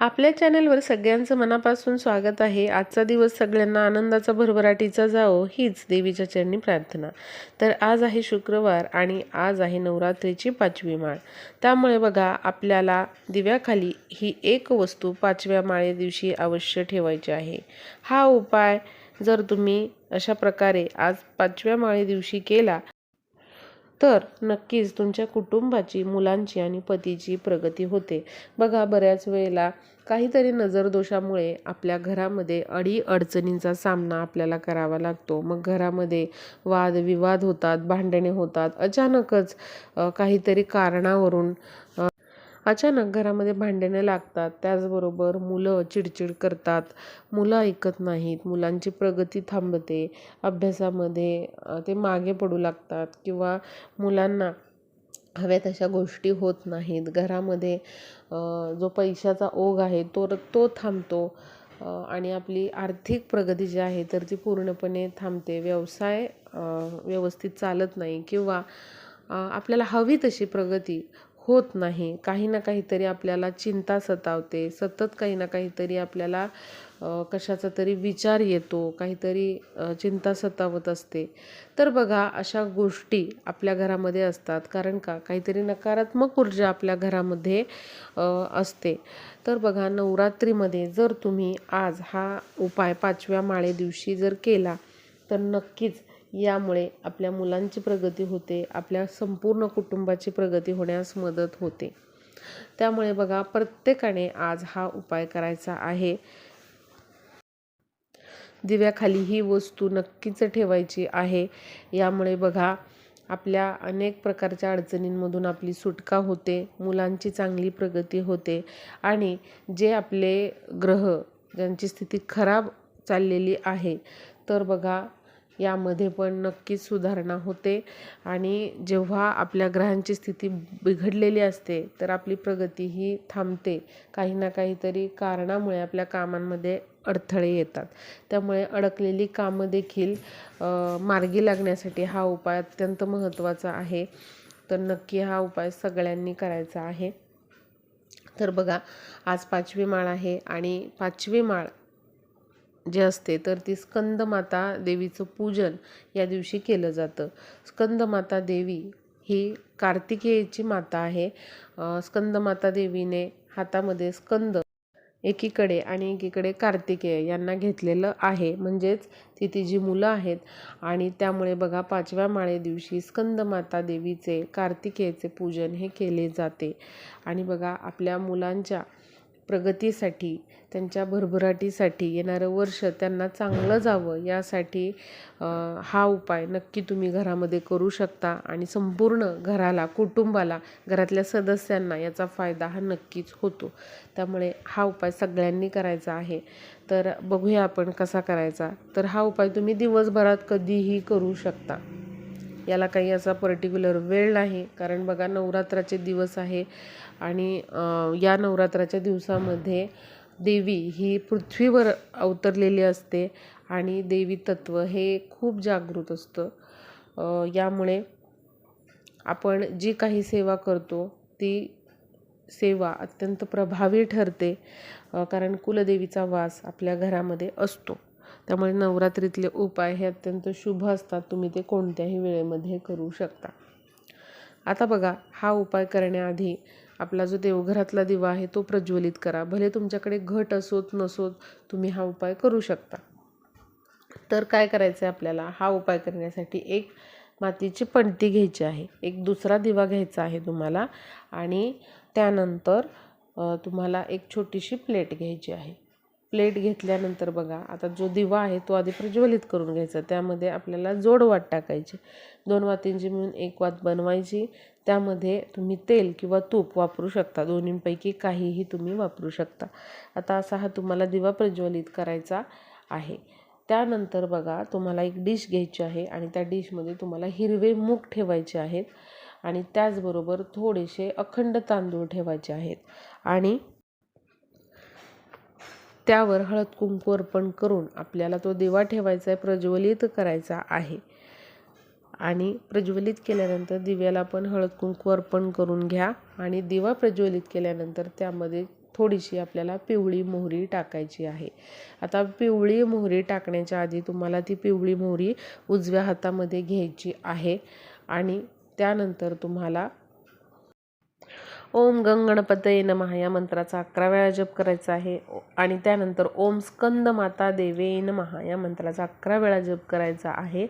आपल्या चॅनलवर सगळ्यांचं मनापासून स्वागत आहे. आजचा दिवस सगळ्यांना आनंदाचा भरभराटीचा जावो हीच देवीच्या चरणी प्रार्थना. तर आज आहे शुक्रवार आणि आज आहे नवरात्रीची पाचवी माळ. त्यामुळे बघा आपल्याला दिव्याखाली ही एक वस्तू पाचव्या माळे दिवशी अवश्य ठेवायची आहे. हा उपाय जर तुम्ही अशा प्रकारे आज पाचव्या माळे दिवशी केला तर नक्कीच तुमच्या कुटुंबाची मुलांची आणि पतीची प्रगती होते. बघा बऱ्याच वेळेला काहीतरी नजरदोषामुळे आपल्या घरामध्ये अडी अडचणींचा सामना आपल्याला करावा लागतो. मग घरामध्ये वादविवाद होतात भांडणे होतात. अचानकच काहीतरी कारणावरून अचानक घरामध्ये भांडणे लागतात. त्याचबरोबर मुलं चिडचिड करतात. मुलं ऐकत नाहीत. मुलांची प्रगती थांबते. अभ्यासामध्ये ते मागे पडू लागतात किंवा मुलांना हव्या तशा गोष्टी होत नाहीत. घरामध्ये जो पैशाचा ओघ आहे तो तो थांबतो. आणि आपली आर्थिक प्रगती जी आहे तर ती पूर्णपणे थांबते. व्यवसाय व्यवस्थित चालत नाही किंवा आपल्याला हवी तशी प्रगती होत नाही. काही ना काहीतरी आपल्याला चिंता सतावते. सतत काही ना काहीतरी आपल्याला कशाचा तरी विचार येतो. काहीतरी चिंता सतावत असते. तर बघा अशा गोष्टी आपल्या घरामध्ये असतात. कारण का? काहीतरी नकारात्मक ऊर्जा आपल्या घरामध्ये असते. तर बघा नवरात्रीमध्ये जर तुम्ही आज हा उपाय पाचव्या माळे दिवशी जर केला तर नक्कीच यामुळे आपल्या मुलांची प्रगती होते आपल्या संपूर्ण कुटुंबाची प्रगती होण्यास मदत होते. त्यामुळे बघा प्रत्येकाने आज हा उपाय करायचा आहे. दिव्याखाली ही वस्तू नक्कीच ठेवायची आहे. यामुळे बघा आपल्या अनेक प्रकारच्या अडचणींमधून आपली सुटका होते मुलांची चांगली प्रगती होते आणि जे आपले ग्रह ज्यांची स्थिती खराब चाललेली आहे तर बघा यामध्ये पण नक्कीच सुधारणा होते. आणि जेव्हा आपल्या ग्रहांची स्थिती बिघडलेली असते तर आपली प्रगती ही थांबते. काही ना काहीतरी कारणामुळे आपल्या कामांमध्ये अडथळे येतात. त्यामुळे अडकलेली कामं देखील मार्गी लागण्यासाठी हा उपाय अत्यंत महत्त्वाचा आहे. तर नक्की हा उपाय सगळ्यांनी करायचा आहे. तर बघा आज पाचवी माळ आहे आणि पाचवी माळ जे असते तर ती स्कंदमाता देवीचं पूजन या दिवशी केलं जातं. स्कंदमाता देवी ही कार्तिकेयची माता आहे. स्कंदमाता देवीने हातामध्ये स्कंद एकीकडे आणि एकीकडे कार्तिकेय यांना घेतलेलं आहे. म्हणजेच ती तिची मुलं आहेत. आणि त्यामुळे बघा पाचव्या माळे दिवशी स्कंदमाता देवीचे कार्तिकेयचे पूजन हे केले जाते. आणि बघा आपल्या मुलांच्या प्रगतीसाठी त्यांच्या भरभराटीसाठी येणारं वर्ष त्यांना चांगलं जावं यासाठी हा उपाय नक्की तुम्ही घरामध्ये करू शकता आणि संपूर्ण घराला कुटुंबाला घरातल्या सदस्यांना याचा फायदा हा नक्कीच होतो. त्यामुळे हा उपाय सगळ्यांनी करायचा आहे. तर बघूया आपण कसा करायचा. तर हा उपाय तुम्ही दिवसभरात कधीही करू शकता. याला काही असा पर्टिक्युलर वेळ नाही. कारण बघा नवरात्राचे दिवस आहे. आणि या नवरात्राच्या दिवसामध्ये देवी ही पृथ्वीवर अवतरलेली असते. आणि देवी तत्व हे खूप जागृत असतं. यामुळे आपण जी काही सेवा करतो ती सेवा अत्यंत प्रभावी ठरते. कारण कुलदेवीचा वास आपल्या घरामध्ये असतो. त्यामुळे नवरात्रीतले उपाय हे अत्यंत शुभ असतात. तुम्ही ते कोणत्याही वेळेमध्ये करू शकता. आता बघा हा उपाय करण्याआधी आपला जो देवघरातला दिवा आहे तो प्रज्वलित करा. भले तुमच्याकडे घट असोत नसोत तुम्ही हा उपाय करू शकता. तर काय करायचं आहे आपल्याला? हा उपाय करण्यासाठी एक मातीची पणती घ्यायची आहे. एक दुसरा दिवा घ्यायचा आहे तुम्हाला आणि त्यानंतर तुम्हाला एक छोटीशी प्लेट घ्यायची आहे. प्लेट घेतल्यानंतर बघा आता जो दिवा आहे तो आधी प्रज्वलित करून घ्यायचा. त्यामध्ये आपल्याला जोड वात टाकायची. दोन वातींची मिळून एक वात बनवायची. त्यामध्ये तुम्ही तेल किंवा तूप वापरू शकता. दोन्हींपैकी काहीही तुम्ही वापरू शकता. आता असा हा तुम्हाला दिवा प्रज्वलित करायचा आहे. त्यानंतर बघा तुम्हाला एक डिश घ्यायची आहे आणि त्या डिशमध्ये तुम्हाला हिरवे मूग ठेवायचे आहेत आणि त्याचबरोबर थोडेसे अखंड तांदूळ ठेवायचे आहेत. आणि त्यावर हळद कुंकू अर्पण करून आपल्याला तो दिवा ठेवायचा आहे प्रज्वलित करायचा आहे. आणि प्रज्वलित केल्यानंतर दिव्याला पण हळद कुंकू अर्पण करून घ्या आणि दिवा प्रज्वलित केल्यानंतर त्यामध्ये थोडीशी आपल्याला पिवळी मोहरी टाकायची आहे. आता पिवळी मोहरी टाकण्याच्या आधी तुम्हाला ती पिवळी मोहरी उजव्या हातामध्ये घ्यायची आहे आणि त्यानंतर तुम्हाला ओम गंगणपतये नमः या मंत्राचा अकरा वेळा जप करायचा आहे. आणि त्यानंतर ओम स्कंद माता देवे नमः या मंत्राचा अकरा वेळा जप करायचा आहे.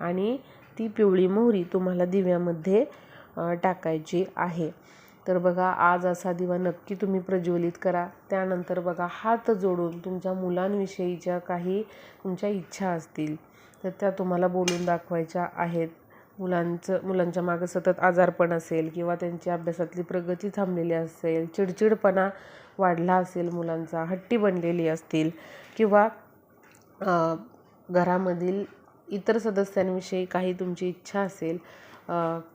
आणि ती पिवळी मोहरी तुम्हाला दिव्यामध्ये टाकायची आहे. तर बघा आज असा दिवा नक्की तुम्ही प्रज्वलित करा. त्यानंतर बघा हात जोडून तुमच्या मुलांविषयीच्या काही तुमच्या इच्छा असतील तर त्या तुम्हाला बोलून दाखवायच्या आहेत. मुलांचं मुलांच्या मागं सतत आजारपण असेल किंवा त्यांची अभ्यासातली प्रगती थांबलेली असेल चिडचिडपणा वाढला असेल मुलांचा हट्टी बनलेली असतील किंवा घरामधील इतर सदस्यांविषयी काही तुमची इच्छा असेल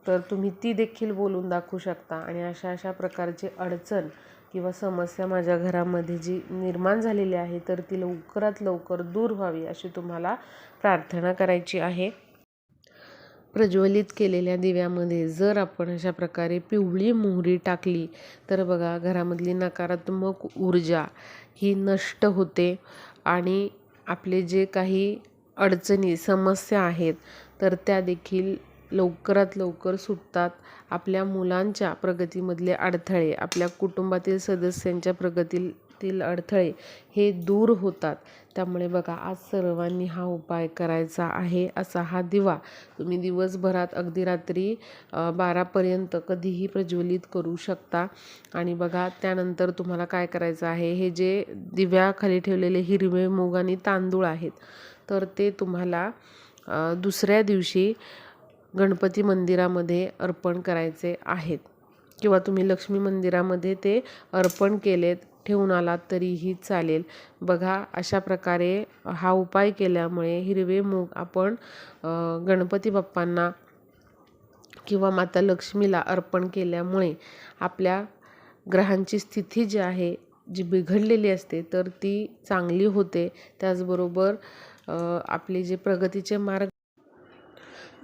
तर तुम्ही ती देखील बोलून दाखवू शकता. आणि अशा अशा प्रकारची अडचण किंवा समस्या माझ्या घरामध्ये जी निर्माण झालेली आहे तर ती लवकरात लवकर दूर व्हावी अशी तुम्हाला प्रार्थना करायची आहे. प्रज्वलित केलेल्या दिव्यामध्ये जर आपण अशा प्रकारे पिवळी मोहरी टाकली तर बघा घरामधली नकारात्मक ऊर्जा ही नष्ट होते आणि आपले जे काही अडचणी समस्या आहेत तर त्या देखील लवकरात लवकर सुटतात. आपल्या मुलांच्या प्रगतीमधले अडथळे आपल्या कुटुंबातील सदस्यांच्या प्रगतीतील अडथळे हे दूर होतात. त्यामुळे बघा आज सर्वांनी हा उपाय करायचा आहे असा हा दिवा तुम्ही दिवसभरात अगदी रात्री बारापर्यंत कधीही प्रज्वलित करू शकता. आणि बघा त्यानंतर तुम्हाला काय करायचं आहे? हे जे दिव्याखाली ठेवलेले हिरवे मूग आणि तांदूळ आहेत तर ते तुम्हाला दुसऱ्या दिवशी गणपती मंदिरामध्ये अर्पण करायचे आहेत. किंवा तुम्ही लक्ष्मी मंदिरामध्ये ते अर्पण केलेत. ठेवून आलात तरीही चालेल. बघा अशा प्रकारे हा उपाय केल्यामुळे हिरवे मूग आपण गणपती बाप्पांना किंवा माता लक्ष्मीला अर्पण केल्यामुळे आपल्या ग्रहांची स्थिती जी आहे जी बिघडलेली असते तर ती चांगली होते. त्याचबरोबर आपले जे प्रगतीचे मार्ग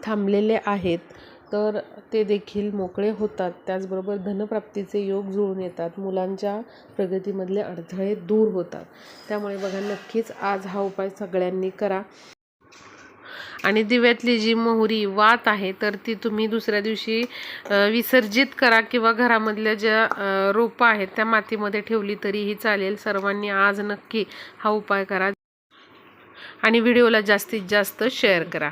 थांबलेले आहेत तर ते देखील मोकळे होतात. त्याचबरोबर धनप्राप्तीचे योग जुळून येतात. मुलांच्या प्रगतीमधले अडथळे दूर होतात. त्यामुळे बघा नक्कीच आज हा उपाय सगळ्यांनी करा. आणि दिव्यातली जी मोहरी वात आहे तर ती तुम्ही दुसऱ्या दिवशी विसर्जित करा किंवा घरामधल्या ज्या रोपं आहेत त्या मातीमध्ये ठेवली तरीही चालेल. सर्वांनी आज नक्की हा उपाय करा. आणि व्हिडिओला जास्तीत जास्त शेअर करा.